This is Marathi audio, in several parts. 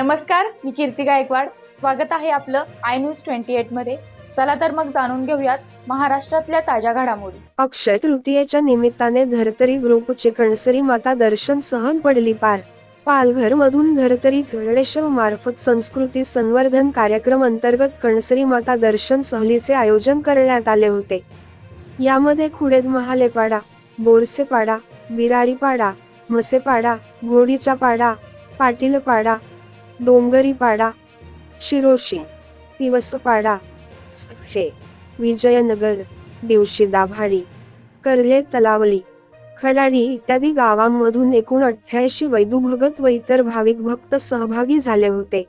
नमस्कार मी कीर्ती गायकवाड. स्वागत आहे आपलं आय न्यूज ट्वेंटी एटमध्ये. चला तर मग जाणून घेऊयात महाराष्ट्रातल्या ताज्या घडामोडी. अक्षय तृतीयेच्या निमित्ताने धरतरी ग्रुपचे कणसरी माता दर्शन सहन पडली पार. पालघर मधून धरतरी गणेशव मार्फत संस्कृती संवर्धन कार्यक्रम अंतर्गत कणसरी माता दर्शन सहलीचे आयोजन करण्यात आले होते. यामध्ये खुडेद महालेपाडा बोरसेपाडा बिरारीपाडा मसेपाडा घोडीचा पाडा पाटीलपाडा डोंगरीपाडा शिरोशी दिवसपाडा सखे विजयनगर दिवशी दाभाडी कर्ले तलावली खडाडी इत्यादी गावांमधून एकूण अठ्ठ्याऐंशी वैदुभगत व इतर भाविक भक्त सहभागी झाले होते.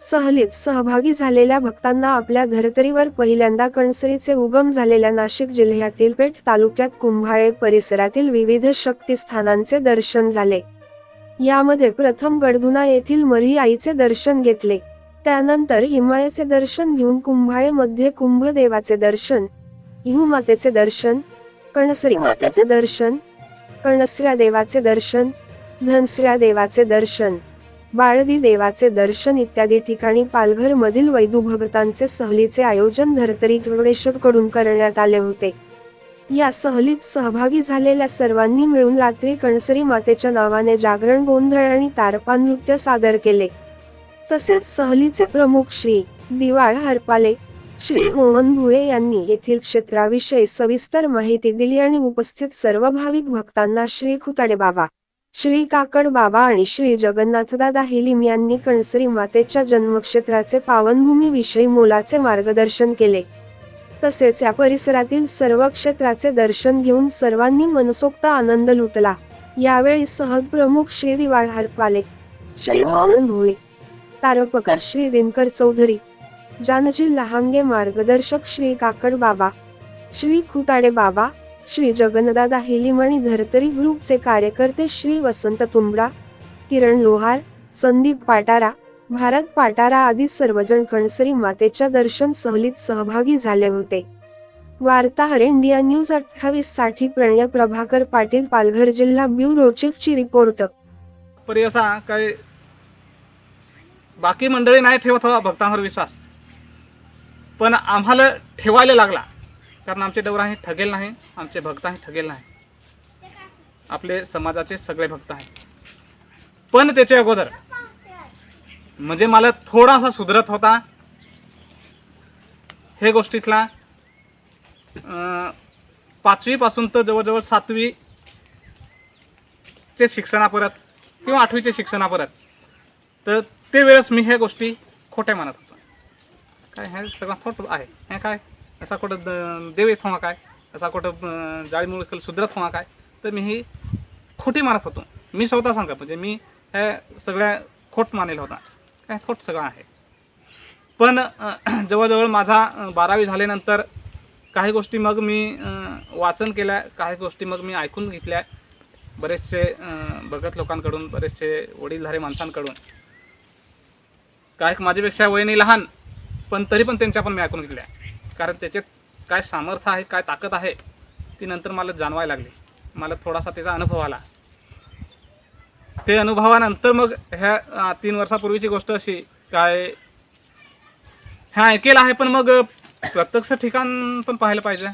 सहलीत सहभागी झालेल्या भक्तांना आपल्या धर्तरीवर पहिल्यांदा कणसरीचे उगम झालेल्या नाशिक जिल्ह्यातील पेठ तालुक्यात कुंभाळे परिसरातील विविध शक्तिस्थानांचे दर्शन झाले. यामध्ये प्रथम गडदुना येथील मरी आईचे दर्शन घेतले. त्यानंतर हिमायाचे दर्शन घेऊन कुंभाळे मध्ये कुंभदेवाचे दर्शन मातेचे दर्शन कणसरी मातेचे दर्शन कणसऱ्या देवाचे दर्शन धनसऱ्या देवाचे दर्शन बाळदी देवाचे दर्शन इत्यादी ठिकाणी पालघर मधील वैदू भगतांचे सहलीचे आयोजन धरतरी कडून करण्यात आले होते. या सहलीत सहभागी झालेल्या सर्वांनी मिळून रात्री कणसरी मातेच्या नावाने जागरण गोंधळ आणि तारपा नृत्य सादर केले. तसेच सहलीचे प्रमुख श्री दिवाळ हरपाले श्री मोहन भुये यांनी येथील क्षेत्राविषयी सविस्तर माहिती दिली आणि उपस्थित सर्व भाविक भक्तांना श्री खुताडे बाबा श्री काकड बाबा आणि श्री जगन्नाथदादा हिलिम यांनी कणसरी मातेच्या जन्मक्षेत्राचे पावनभूमी विषयी मोलाचे मार्गदर्शन केले. तसेच या परिसरातील सर्व क्षेत्राचे दर्शन घेऊन सर्वांनी मनसोक्त आनंद लुटला. यावेळी सहज प्रमुख श्री दिवाळ हरपाले श्री मोहन भोळे तारपकर श्री दिनकर चौधरी जानजी लहांगे मार्गदर्शक श्री काकड बाबा श्री खुताडे बाबा श्री जगन्नदादा हिलिमणी धर्तरी धरतरी ग्रुपचे कार्यकर्ते श्री वसंत तुंबडा किरण लोहार संदीप पाटारा भारत पाटारा आदी सर्वजण कणसरी मातेच्या दर्शन सहलीत सहभागी झाले होते. वार्ताहर इंडिया न्यूज अठ्ठावीससाठी प्रणय प्रभाकर पाटील पालघर जिल्हा ब्युरो चीफची रिपोर्ट. परी असा काय बाकी मंडळी नाही ठेवत हवा भक्तांवर विश्वास. पण आम्हाला ठेवायला लागला. कारण आमचे डवराही ठगेल नाही. आमचे भक्तही ठगेल नाही. आपले समाजाचे सगळे भक्त आहेत पण त्याच्या अगोदर म्हणजे मला थोडासा सुधरत होता. हे गोष्टीतला पाचवीपासून तर जवळजवळ सातवी चे किंवा आठवीचे शिक्षणापरत तर ते वेळेस मी ह्या गोष्टी खोट्या मानत होतो. काय हे सगळं थोट आहे. हे काय असा कुठं द- देव येत होवा काय? असा कुठं अं, जाळीमुळे सुधरत होवा काय? तर मी ही खोटी मानत होतो. मी स्वतः सांगा म्हणजे मी ह्या सगळ्या खोट मानेल होता. काय थोट सगळं आहे. पण जवळजवळ माझा बारावी झाल्यानंतर काही गोष्टी मग मी वाचन केल्या काही गोष्टी मग मी ऐकून घेतल्या. बरेचसे भगत लोकांकडून बरेचसे वडीलधारे माणसांकडून. काय माझ्यापेक्षा वयने लहान पण तरी पण त्यांच्या पण मी ऐकून घेतल्या. कारण त्याच्यात काय सामर्थ्य आहे काय ताकद आहे ती नंतर मला जाणवायला लागली. मला थोडासा त्याचा अनुभव आला. ते अनुभवानंतर मग ह्या तीन वर्षापूर्वीची गोष्ट अशी काय ह्या ऐकेल आहे पण मग प्रत्यक्ष ठिकाण पण पाहायला पाहिजे.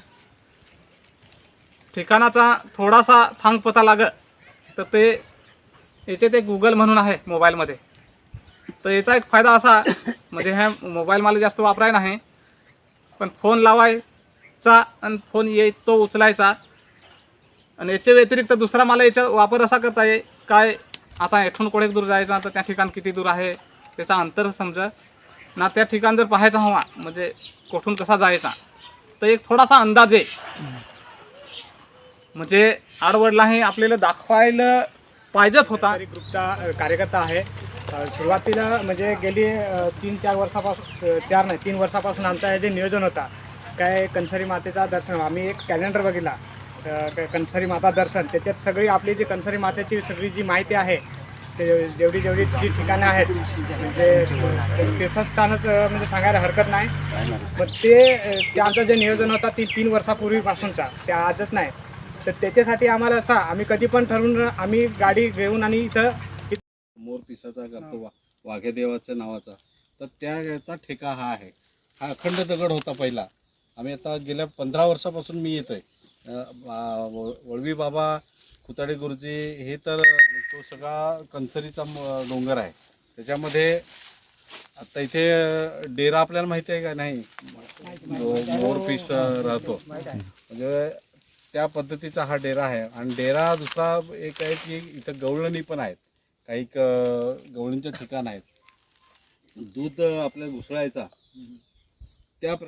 ठिकाणाचा थोडासा थांग पता लागत तर ते याचे ते गुगल म्हणून आहे मोबाईलमध्ये. तर याचा एक फायदा असा म्हणजे ह्या मोबाईल मला जास्त वापराय नाही पण फोन लावायचा आणि फोन ये तो उचलायचा. आणि याच्या व्यतिरिक्त दुसरा मला याचा वापर असा करता येईल काय आता इथून कोडेक दूर जायचा तर त्या ठिकाण किती दूर आहे त्याचा अंतर समजा. ना त्या ठिकाण जर पाहायचा हवा म्हणजे कुठून कसा जायचा तर एक थोडासा अंदाज आहे. म्हणजे आडवडलाही आपल्याला दाखवायला पाहिजेत होता. ग्रुपचा कार्यकर्ता आहे. सुरुवातीला म्हणजे गेली तीन चार वर्षापासून चार नाही तीन वर्षापासून आमचा हे जे नियोजन होता काय कणसरी मातेचा दर्शन आम्ही एक कॅलेंडर बघितला. कणसरी माता दर्शन. त्याच्यात सगळी आपली जी कणसरी मातेची सगळी जी माहिती आहे ते जेवढी जेवढी जी ठिकाणं आहेत म्हणजे तीर्थस्थानच म्हणजे सांगायला हरकत नाही. पण ते अ, आमचं जे नियोजन होता ती तीन वर्षापूर्वीपासूनचा. ते आजच नाही. तर त्याच्यासाठी आम्हाला असा आम्ही कधी पण ठरवून आम्ही गाडी घेऊन आणि इथं मोर पिसाचा करतो वा वाघेदेवाच्या नावाचा. तर त्याचा ठेका हा आहे. हा अखंड दगड होता पहिला. आम्ही आता गेल्या पंधरा वर्षापासून मी येतोय. वळवी बाबा खुताडे गुरुजी हे तर तो सगळा कंसरीचा डोंगर आहे. त्याच्यामध्ये आता इथे डेरा आपल्याला माहिती आहे का? नाही. मोरपीस राहतो. म्हणजे त्या पद्धतीचा हा डेरा आहे. आणि डेरा दुसरा एक आहे की इथं गवळणी पण आहेत. काही क- गवळणीचे ठिकाण आहेत. दूध आपल्या घुसळायचा. त्या प्र-